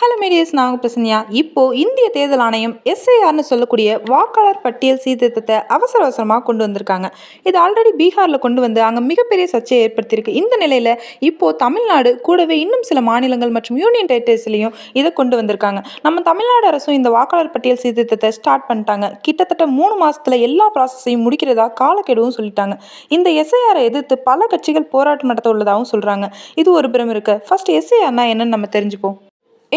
Hello மீடியஸ் நாங்க பிரசன்யா இப்போ இந்திய தேர்தல் ஆணையம் எஸ்ஐஆர்னு சொல்லக்கூடிய வாக்காளர் பட்டியல் சீர்திருத்தத்தை அவசர அவசரமாக கொண்டு வந்திருக்காங்க. இது ஆல்ரெடி பீகாரில் கொண்டு வந்து அங்கே மிகப்பெரிய சர்ச்சையை ஏற்படுத்தியிருக்கு. இந்த நிலையில் இப்போ தமிழ்நாடு கூடவே இன்னும் சில மாநிலங்கள் மற்றும் யூனியன் டெரிட்டரிஸ்லையும் இதை கொண்டு வந்திருக்காங்க. நம்ம தமிழ்நாடு அரசும் இந்த வாக்காளர் பட்டியல் சீர்திருத்தத்தை ஸ்டார்ட் பண்ணிட்டாங்க. கிட்டத்தட்ட மூணு மாசத்துல எல்லா ப்ராசஸையும் முடிக்கிறதா காலக்கெடுவும் சொல்லிட்டாங்க. இந்த எஸ்ஐஆரை எதிர்த்து பல கட்சிகள் போராட்டம் நடத்த உள்ளதாகவும் சொல்றாங்க. இது ஒரு புறம் இருக்கு ஃபர்ஸ்ட் எஸ்ஐஆர்னா என்னன்னு நம்ம தெரிஞ்சுப்போம்.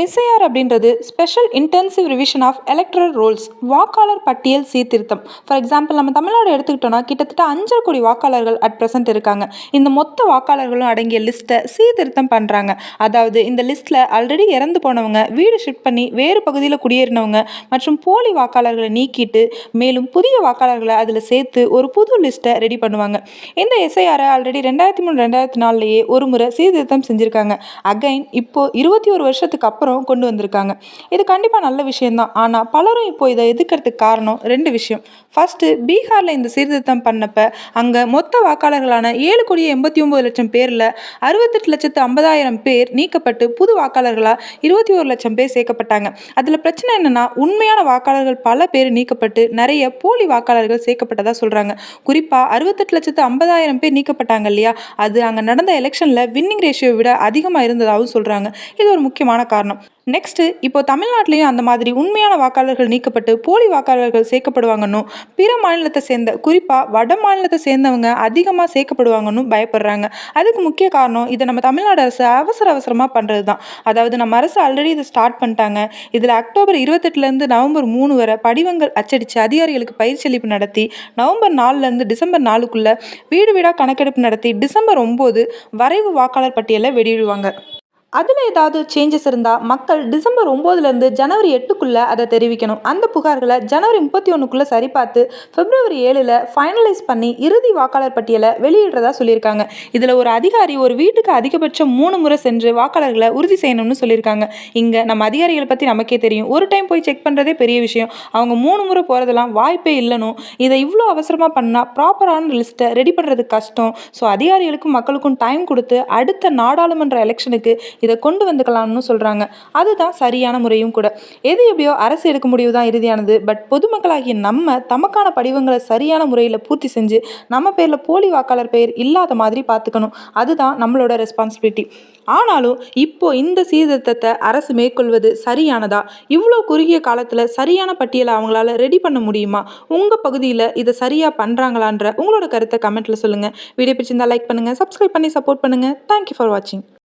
எஸ்ஐஆர் அப்படின்றது special intensive revision of electoral rolls வாக்காளர் பட்டியல் சீர்திருத்தம். ஃபார் எக்ஸாம்பிள் நம்ம தமிழ்நாடு எடுத்துக்கிட்டோம்னா கிட்டத்தட்ட அஞ்சரை கோடி வாக்காளர்கள் அட் ப்ரெசென்ட் இருக்காங்க. இந்த மொத்த வாக்காளர்களும் அடங்கிய லிஸ்ட்டை சீர்திருத்தம் பண்ணுறாங்க அதாவது இந்த லிஸ்ட்டில் ஆல்ரெடி இறந்து போனவங்க வீடு ஷிஃப்ட் பண்ணி வேறு பகுதியில் குடியேறினவங்க மற்றும் போலி வாக்காளர்களை நீக்கிட்டு மேலும் புதிய வாக்காளர்களை அதில் சேர்த்து ஒரு புது லிஸ்ட்டை ரெடி பண்ணுவாங்க. இந்த எஸ்ஐஆரை ஆல்ரெடி ரெண்டாயிரத்தி மூணு ரெண்டாயிரத்தி நாலுலேயே ஒரு முறை சீர்திருத்தம் செஞ்சுருக்காங்க. அகைன் இப்போது இருபத்தி ஒரு வருஷத்துக்கு அப்புறம் அப்புறம் கொண்டு வந்திருக்காங்க. இது கண்டிப்பாக நல்ல விஷயம்தான். ஆனால் பலரும் இப்போ இதை எதிர்க்கிறதுக்கு காரணம் ரெண்டு விஷயம். ஃபஸ்ட்டு பீகாரில் இந்த சீர்திருத்தம் பண்ணப்ப அங்கே மொத்த வாக்காளர்களான ஏழு கோடியே எண்பத்தி ஒம்பது லட்சம் பேரில் அறுபத்தெட்டு லட்சத்து ஐம்பதாயிரம் பேர் நீக்கப்பட்டு புது வாக்காளர்களாக இருபத்தி ஒரு லட்சம் பேர் சேர்க்கப்பட்டாங்க. அதில் பிரச்சனை என்னென்னா உண்மையான வாக்காளர்கள் பல பேர் நீக்கப்பட்டு நிறைய போலி வாக்காளர்கள் சேர்க்கப்பட்டதாக சொல்கிறாங்க குறிப்பாக அறுபத்தெட்டு லட்சத்து ஐம்பதாயிரம் பேர் நீக்கப்பட்டாங்க இல்லையா? அது அங்கே நடந்த எலெக்ஷனில் வின்னிங் ரேஷியோ விட அதிகமாக இருந்ததாகவும் சொல்கிறாங்க இது ஒரு முக்கியமான காரணம். நெக்ஸ்ட்டு இப்போ தமிழ்நாட்டிலையும் அந்த மாதிரி உண்மையான வாக்காளர்கள் நீக்கப்பட்டு போலி வாக்காளர்கள் சேர்க்கப்படுவாங்கன்னு பிற மாநிலத்தை சேர்ந்த குறிப்பாக வட மாநிலத்தை சேர்ந்தவங்க அதிகமாக சேர்க்கப்படுவாங்கன்னு பயப்படுறாங்க. அதுக்கு முக்கிய காரணம் இதை நம்ம தமிழ்நாடு அரசு அவசர அவசரமாக பண்ணுறது தான் அதாவது நம்ம அரசு ஆல்ரெடி இதை ஸ்டார்ட் பண்ணிட்டாங்க. இதில் அக்டோபர் இருபத்தெட்டுலேருந்து நவம்பர் மூணு வரை படிவங்கள் அச்சடித்து அதிகாரிகளுக்கு பயிற்சி அளிப்பு நடத்தி நவம்பர் நாலுலேருந்து டிசம்பர் நாலுக்குள்ளே வீடு வீடாக கணக்கெடுப்பு நடத்தி டிசம்பர் ஒம்பது வரைவு வாக்காளர் பட்டியலை வெளியிடுவாங்க. அதில் ஏதாவது சேஞ்சஸ் இருந்தால் மக்கள் டிசம்பர் ஒம்போதுலேருந்து ஜனவரி எட்டுக்குள்ளே அதை தெரிவிக்கணும். அந்த புகார்களை ஜனவரி முப்பத்தி ஒன்றுக்குள்ளே சரி பார்த்து பிப்ரவரி ஏழில் ஃபைனலைஸ் பண்ணி இறுதி வாக்காளர் பட்டியலை வெளியிடுறதா சொல்லியிருக்காங்க. இதில் ஒரு அதிகாரி ஒரு வீட்டுக்கு அதிகபட்சம் மூணு முறை சென்று வாக்காளர்களை உறுதி செய்யணும்னு சொல்லியிருக்காங்க. இங்கே நம்ம அதிகாரிகளை பற்றி நமக்கே தெரியும். ஒரு டைம் போய் செக் பண்ணுறதே பெரிய விஷயம். அவங்க மூணு முறை போகிறதெல்லாம் வாய்ப்பே இல்லைனும். இதை இவ்வளோ அவசரமாக பண்ணால் ப்ராப்பரான லிஸ்ட்டை ரெடி பண்ணுறது கஷ்டம். ஸோ அதிகாரிகளுக்கும் மக்களுக்கும் டைம் கொடுத்து அடுத்த நாடாளுமன்ற எலெக்ஷனுக்கு இதை கொண்டு வந்துக்கலாம்னு சொல்கிறாங்க அதுதான் சரியான முறையும் கூட. எது எப்படியோ அரசு எடுக்க முடிவு தான் இறுதியானது. பட் பொதுமக்களாகிய நம்ம தமக்கான படிவங்களை சரியான முறையில் பூர்த்தி செஞ்சு நம்ம பேரில் போலி வாக்காளர் பெயர் இல்லாத மாதிரி பார்த்துக்கணும். அதுதான் நம்மளோட ரெஸ்பான்சிபிலிட்டி ஆனாலும் இப்போ இந்த சீர்திருத்தத்தை அரசு மேற்கொள்வது சரியானதா? இவ்வளோ குறுகிய காலத்தில் சரியான பட்டியலை அவங்களால ரெடி பண்ண முடியுமா? உங்கள் பகுதியில் இதை சரியாக பண்ணுறாங்களான்ற உங்களோட கருத்தை கமெண்ட்டில் சொல்லுங்கள் வீடியோ பிடிச்சிருந்தா லைக் பண்ணுங்கள் சப்ஸ்கிரைப் பண்ணி சப்போர்ட் பண்ணுங்கள் தேங்க்யூ ஃபார் வாட்சிங்